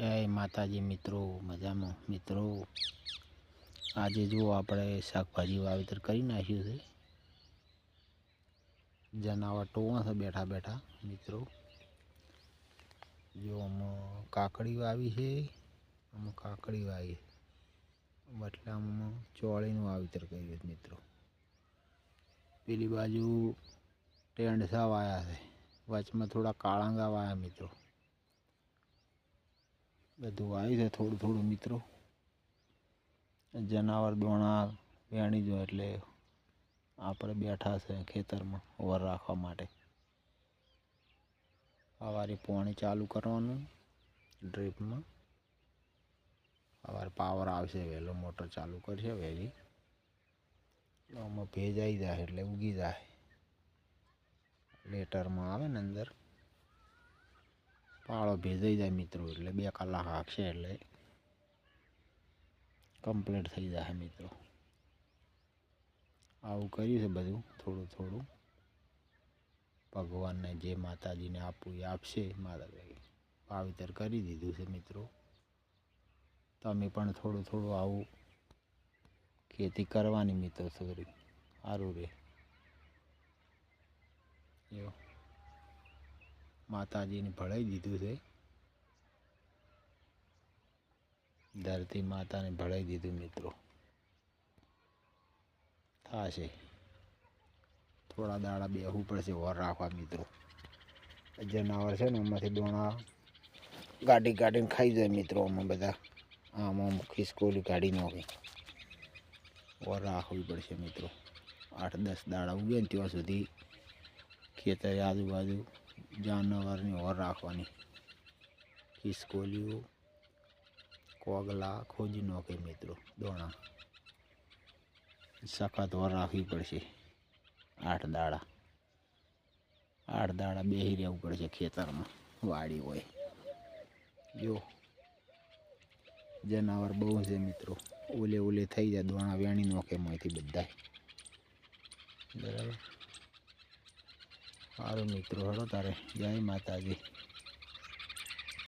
જય માતાજી, મિત્રો. મજામાં? મિત્રો, આજે જો આપણે શાકભાજી વાવેતર કરી નાખ્યું છે. જનાવર ટોવા છે બેઠા બેઠા, મિત્રો. જો આમાં કાકડી વાવી છે, આમાં કાકડી વાવી બટલામાં ચોળીનું વાવેતર કર્યું છે, મિત્રો. પેલી બાજુ ટેંડસા વાયા છે. વચમાં થોડા કાળાંગા વાયા, મિત્રો. બધું આવી છે થોડું થોડું મિત્રો. જનાવર દોણા વેણી જો એટલે આપણે બેઠા છે ખેતરમાં ઓવર રાખવા માટે. સવારે પાણી ચાલુ કરવાનું ડ્રીપમાં. સવારે પાવર આવશે, વહેલો મોટર ચાલુ કરશે, વહેલી. આમાં ભેજ આવી જાય એટલે ઉગી જાય. લેટરમાં આવે ને અંદર. પાળો ભેજાઈ જાય મિત્રો, એટલે બે કલાક હાંકશે એટલે કમ્પ્લીટ થઈ જાય મિત્રો. આવું કર્યું છે બધું, થોડું થોડું. ભગવાનને જે માતાજીને આપવું એ આપશે માતાજી વાવેતર કરી દીધું છે મિત્રો. તમે પણ થોડું થોડું આવું ખેતી કરવાની મિત્રો થોડી સારું રહે એવું. માતાજીને ભળાઈ દીધું છે. ધરતી માતાને ભળાઈ દીધું મિત્રો. થશે. થોડા દાડા બેહવું પડશે ઓર રાખવા મિત્રો. જનાવર છે ને એમાંથી દોણા ગાડી ગાડીને ખાઈ જાય મિત્રો આમાં બધા. આમાં ખિસકોલી કાઢી નાખી. ઓર રાખવી પડશે મિત્રો. આઠ દસ દાડા ઉગે ને ત્યાં સુધી ખેતરે આજુબાજુ જાનવરની ઓર રાખવાની. ખિસકોલીઓ, કોગલા ખોજી નાખે મિત્રો, દોણા. સખત ઓર રાખવી પડશે. આઠ દાડા. આઠ દાડા બેહી રહેવું પડશે ખેતરમાં. વાડી હોય. જો. જનાવર બહુ છે મિત્રો. ઓલે ઓલે થઈ જાય. દોણા વેણી નોખે એમાંથી બધા બરાબર? સારું મિત્રો હળો તારે. જય માતાજી.